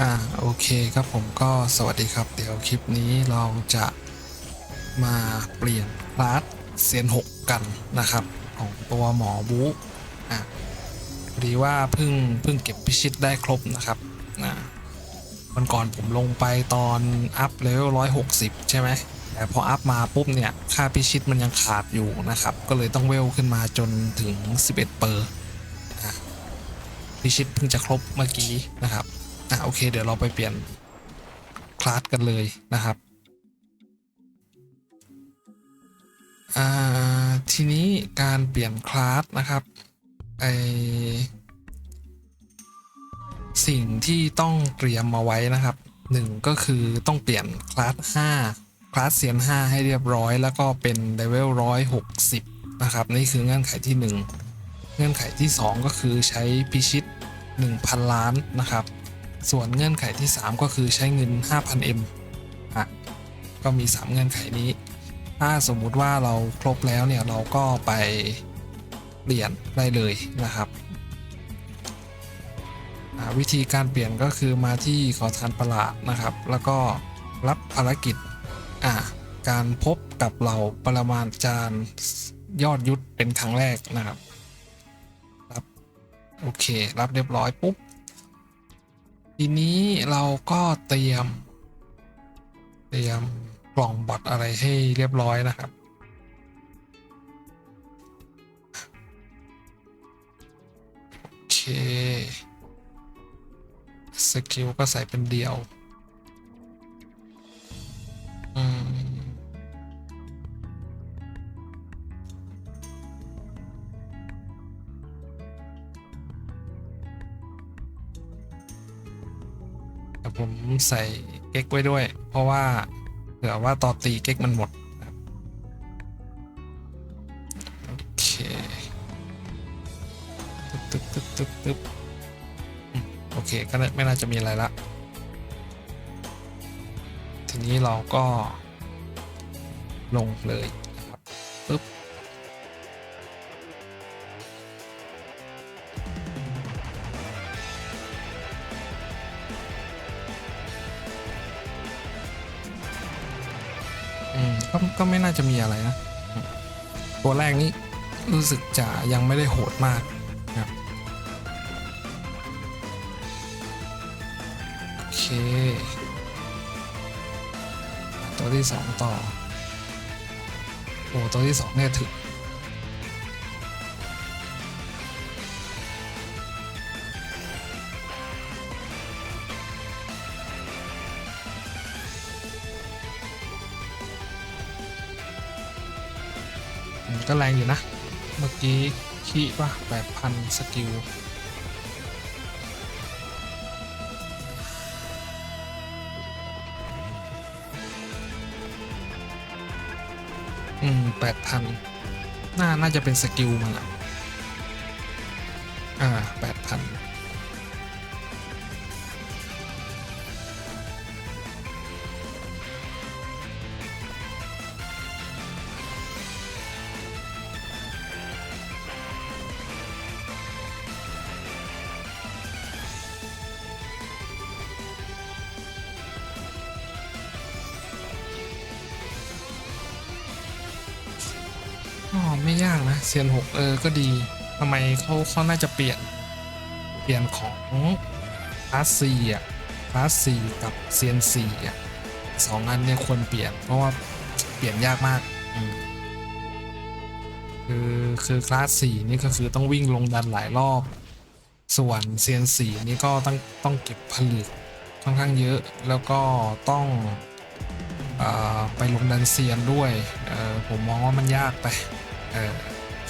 อ่าโอเคครับผมก็สวัสดีครับ เดี๋ยวคลิปนี้เราจะมาเปลี่ยนคลาสเซียนหกกันนะครับ ของตัวหมอบูอะพอดีว่าเพิ่งเพิ่งเก็บพิชิตได้ครบนะครับอ่าวันก่อนผมลงไปตอนอัพเลเวลร้อยหกสิบใช่ไหมแต่พออัพมาปุ๊บเนี่ย ค่าพิชิตมันยังขาดอยู่นะครับ ก็เลยต้องเวลขึ้นมาจนถึง 11 เปอร์อะพิชิตเพิ่งจะครบเมื่อกี้นะครับ อะโอเค เดี๋ยวเราไปเปลี่ยนคลาสกันเลยนะครับอ่าทีนี้การเปลี่ยนคลาสนะครับไอสิ่งที่ต้องเตรียมมาไว้นะครับหนึ่งก็คือต้องเปลี่ยนคลาส5คลาสเซียน 5 ให้เรียบร้อย แล้วก็เป็นเลเวล160 นะครับ นี่คือเงื่อนไขที่ 1 เงื่อนไขที่ 2 ก็คือใช้พิชิต 1,000 ล้านนะครับ ส่วนเงื่อนไขที่ 3 ก็คือใช้เงิน 5,000M อะก็มี 3 เงื่อนไขนี้ ถ้าสมมุติว่าเราครบแล้วเนี่ยเราก็ไปเปลี่ยนได้เลยนะครับ วิธีการเปลี่ยนก็คือมาที่ขอทานประหลาดนะครับ แล้วก็รับภารกิจอ่าการพบกับเราปรมาจารย์ยอดยุทธเป็นครั้งแรกนะครับรับโอเค รับเรียบร้อยปุ๊บ ทีนี้เราก็เตรียม เตรียมกล่องบอทอะไรให้เรียบร้อยนะครับ โอเค สกิลก็ใส่เป็นเดียว ใส่เก๊กไว้ด้วย เพราะว่าเผื่อว่าต่อตีเก๊กมันหมดโอเคตึ๊บตึ๊บตึ๊บตึ๊บตึ๊บโอเคก็ไม่ไม่น่าจะมีอะไรละ ทีนี้เราก็ลงเลยนะครับปึ๊บ ก็ก็ไม่น่าจะมีอะไรนะ ตัวแรกนี้รู้สึกจะยังไม่ได้โหดมากนะครับโอเค ตัวที่สองต่อ โอ้ตัวที่สองเนี่ยถึง ก็แรงอยู่นะ เมื่อกี้ขี้ป่ะแปดพันสกิลอืมแปดพันน่า น่าจะเป็นสกิลมันละอ่าแปดพัน อ๋อไม่ยากนะเซียนหกเออก็ดีทำไมเขาเขาน่าจะเปลี่ยน เปลี่ยนของคลาสซีอะคลาสซีกับเซียนซีอะสองอันเนี่ยควรเปลี่ยน เพราะว่าเปลี่ยนยากมากอืมคือคือคลาสสี่นี่ก็คือต้องวิ่งลงดันหลายรอบ ส่วนเซียนสี่นี่ก็ต้องต้องเก็บผลึกค่อนข้างเยอะ แล้วก็ต้องอไปลงดันเซียนด้วยผมมองว่ามันยากไป เออ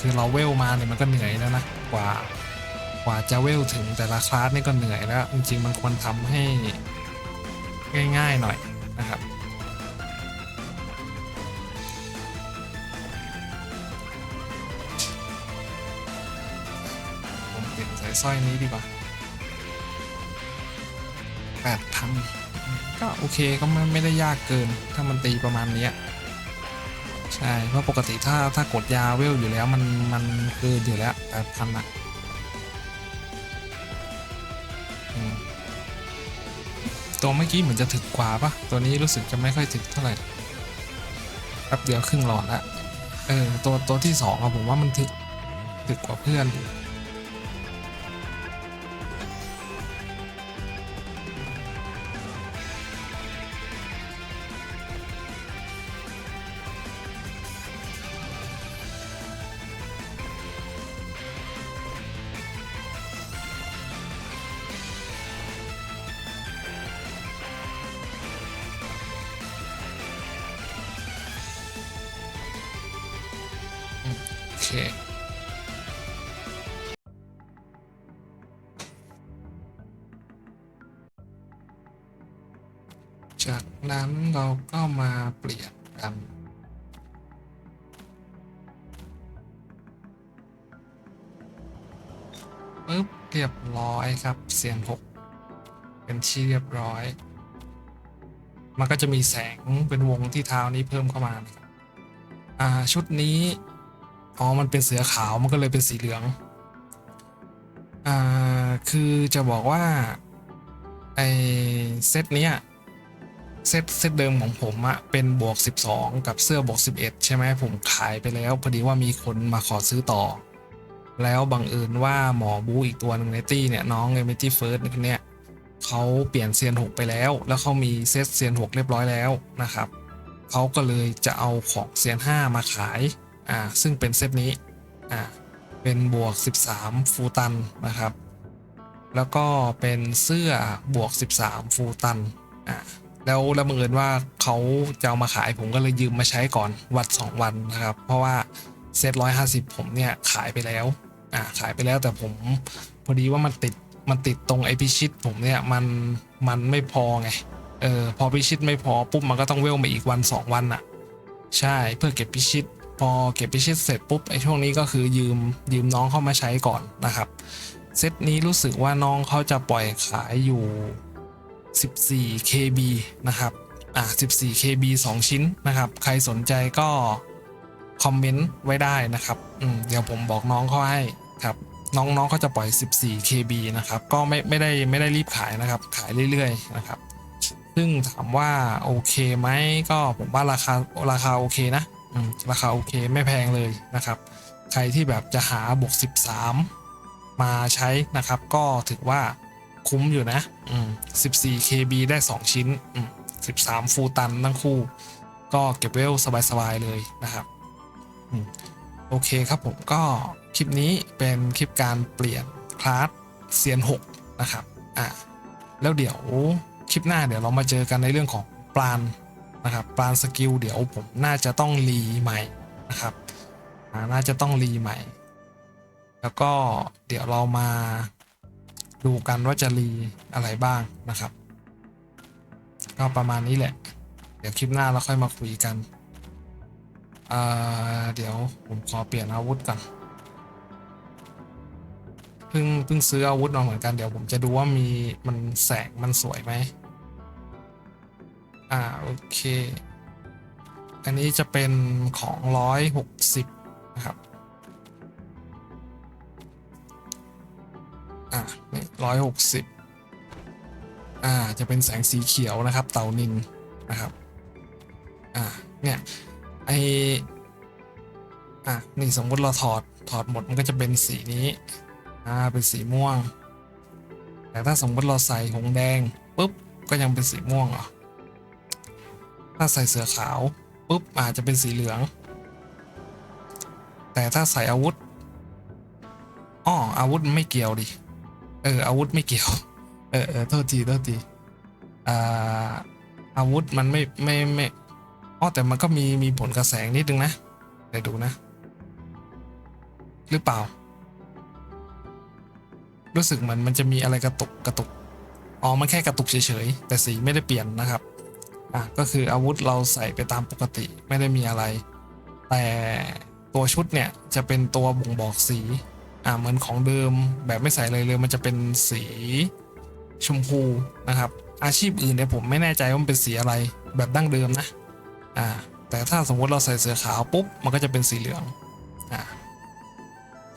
คือเราเวลมาเนี่ยมันก็เหนื่อยแล้วนะกว่ากว่าจะเวลถึงแต่ละคลาสนี่ก็เหนื่อยแล้ว จริงๆมันควรทำให้ง่ายๆหน่อยนะครับผมเปลี่ยนสายสร้อยนี้ดีกว่าแปดพันก็โอเคก็ไม่ไม่ได้ยากเกินถ้ามันตีประมาณนี้ ใช่เพราะปกติถ้าถ้ากดยาเวลอยู่แล้วมันมันเกินอยู่แล้วแปดพันอะตัวเมื่อกี้เหมือนจะถึกกว่าปะตัวนี้รู้สึกจะไม่ค่อยถึกเท่าไหร่แป๊บเดียวครึ่งหลอดละเออตัวตัวที่สองอะผมว่ามันถึกถึกกว่าเพื่อน เคจากนั้นเราก็มาเปลี่ยนกันปึ๊บเรียบร้อยครับ เสียงหกเป็นที่เรียบร้อย มันก็จะมีแสงเป็นวงที่เท้านี้เพิ่มเข้ามาครับอ่า ชุดนี้ อ๋อ มันเป็นเสือขาวมันก็เลยเป็นสีเหลือง อ่า คือจะบอกว่า ไอเซตเนี้ยเซตเซตเดิมของผมอะเป็นบวก 12 กับเสื้อบวก 11 ใช่ไหมผมขายไปแล้ว พอดีว่ามีคนมาขอซื้อต่อ แล้วบังเอิญว่าหมอบูอีกตัวหนึ่งในตี้เนี่ย น้องเอเมจี้เฟิร์สเนี่ยเขาเปลี่ยนเซียน6ไปแล้ว แล้วเขามีเซตเซียน6เรียบร้อยแล้วนะครับเขาก็เลยจะเอาของเซียน5มาขาย อ่าซึ่งเป็นเซตนี้อ่าเป็นบวก 13 ฟูตันนะครับ แล้วก็เป็นเสื้อบวก 13 ฟูตันอ่าแล้วล้วบังเอิญว่าเขาจะเอามาขายผมก็เลยยืมมาใช้ก่อนวัด 2 วันนะครับ เพราะว่าเซต150ผมเนี่ยขายไปแล้วอ่าขายไปแล้วแต่ผมพอดีว่ามันติดมันติดตรงไอพิชิตผมเนี่ยมันมันไม่พอไงเออพอพิชิตไม่พอปุ๊บมันก็ต้องเวลมาอีกวัน 2 วันอะใช่เพื่อเก็บพิชิต อเก็บพิชิตเสร็จปุ๊บไอ้ช่วงนี้ก็คือยืมยืมน้องเข้ามาใช้ก่อนนะครับ เซตนี้รู้สึกว่าน้องเขาจะปล่อยขายอยู่ 14 KB นะครับอ่า14 KB 2 ชิ้นนะครับ ใครสนใจก็คอมเมนต์ไว้ได้นะครับอืมเดี๋ยวผมบอกน้องเขาให้ครับ น้องๆเขาจะปล่อย 14 KB นะครับ ก็ไม่ไม่ได้ไม่ได้รีบขายนะครับ ขายเรื่อยๆนะครับ ซึ่งถามว่าโอเคไหมก็ผมว่าราคาราคาโอเคนะ ราคาโอเคไม่แพงเลยนะครับ ใครที่แบบจะหาบวก 13 มาใช้นะครับ ก็ถือว่าคุ้มอยู่นะ 14 KB ได้ 2 ชิ้น 13 ฟูตันทั้งคู่ ก็เก็บเวลสบายๆเลยนะครับโอเคครับผมก็คลิปนี้เป็นคลิปการเปลี่ยนคลาสเซียน6นะครับอะแล้วเดี๋ยวคลิปหน้าเดี๋ยวเรามาเจอกันในเรื่องของปลาน นะครับปานสกิลเดี๋ยวผมน่าจะต้องรีใหม่นะครับน่าจะต้องรีใหม่ แล้วก็เดี๋ยวเรามาดูกันว่าจะรีอะไรบ้างนะครับ ก็ประมาณนี้แหละ เดี๋ยวคลิปหน้าเราค่อยมาคุยกันเเดี๋ยวผมขอเปลี่ยนอาวุธก่อนเพิ่งเพิ่งซื้ออาวุธมาเหมือนกันเดี๋ยวผมจะดูว่ามีมันแสงมันสวยไหม อ่า โอเค อันนี้จะเป็นของร้อยหกสิบนะครับ อะนี่ร้อยหกสิบอ่า จะเป็นแสงสีเขียวนะครับ เต่านินนะครับ อ่า เนี่ย ไออะนี่สมมุติเราถอดถอดหมดมันก็จะเป็นสีนี้ อ่า เป็นสีม่วง แต่ถ้าสมมติเราใส่หงแดงปุ๊บ ก็ยังเป็นสีม่วงเหรอ ถ้าใส่เสือขาวปุ๊บอาจจะเป็นสีเหลือง แต่ถ้าใส่อาวุธอ้ออาวุธไม่เกี่ยวดิเอออาวุธไม่เกี่ยว เออเออโทษทีโทษทีอ่าอาวุธมันไม่ไม่ไม่อ๋อแต่มันก็มีมีผลกระแสงนิดนึงนะเดี๋ยวดูนะ หรือเปล่า รู้สึกเหมือนมันจะมีอะไรกระตุกกระตุกอ๋อมันแค่กระตุกเฉยๆแต่สีไม่ได้เปลี่ยนนะครับ อะก็คืออาวุธเราใส่ไปตามปกติไม่ได้มีอะไร แต่ตัวชุดเนี่ยจะเป็นตัวบ่งบอกสีอ่าเหมือนของเดิมแบบไม่ใส่เลยเลยมันจะเป็นสีชมพูนะครับ อาชีพอื่นเนี่ยผมไม่แน่ใจว่ามันเป็นสีอะไรแบบดั้งเดิมนะอ่าแต่ถ้าสมมติเราใส่เสื้อขาวปุ๊บมันก็จะเป็นสีเหลืองอ่า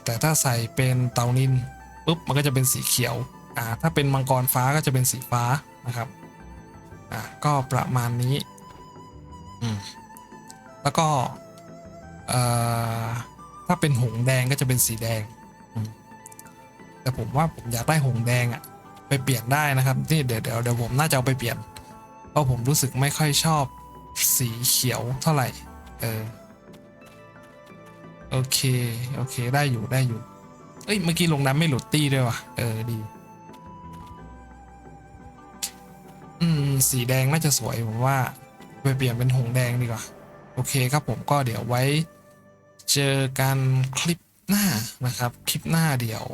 แต่ถ้าใส่เป็นเตานินปุ๊บมันก็จะเป็นสีเขียวอ่าถ้าเป็นมังกรฟ้าก็จะเป็นสีฟ้านะครับ อะก็ประมาณนี้อืมแล้วก็เอ่อถ้าเป็นหงส์แดงก็จะเป็นสีแดง แต่ผมว่าผมอยากได้หงส์แดงอะไปเปลี่ยนได้นะครับนี่เดี๋ยวเดี๋ยวเดี๋ยวผมน่าจะเอาไปเปลี่ยน เพราะผมรู้สึกไม่ค่อยชอบสีเขียวเท่าไหร่ เออ โอเค โอเค ได้อยู่ได้อยู่ เอ้ย เมื่อกี้ลงน้ำไม่หลุดตี้ด้วยว่ะ เออ ดี สีแดงน่าจะสวยผมว่าไปเปลี่ยนเป็นหงแดงดีกว่า โอเคครับผมก็เดี๋ยวไว้ เจอกันคลิปหน้านะครับ คลิปหน้าเดี๋ยว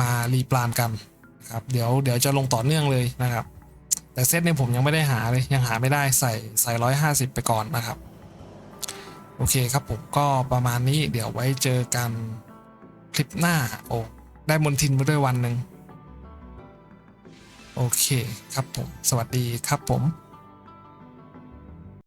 มารีปลานกันครับเดี๋ยวเดี๋ยวจะลงต่อเนื่องเลยนะครับ แต่เซตเนี่ยผมยังไม่ได้หาเลยยังหาไม่ได้ใส่ใส่ร้อยห้าสิบไปก่อนนะครับ โอเคครับผมก็ประมาณนี้เดี๋ยวไว้เจอกันคลิปหน้าโอ้ได้มนทินมาด้วยวันหนึ่ง โอเคครับผม สวัสดีครับผม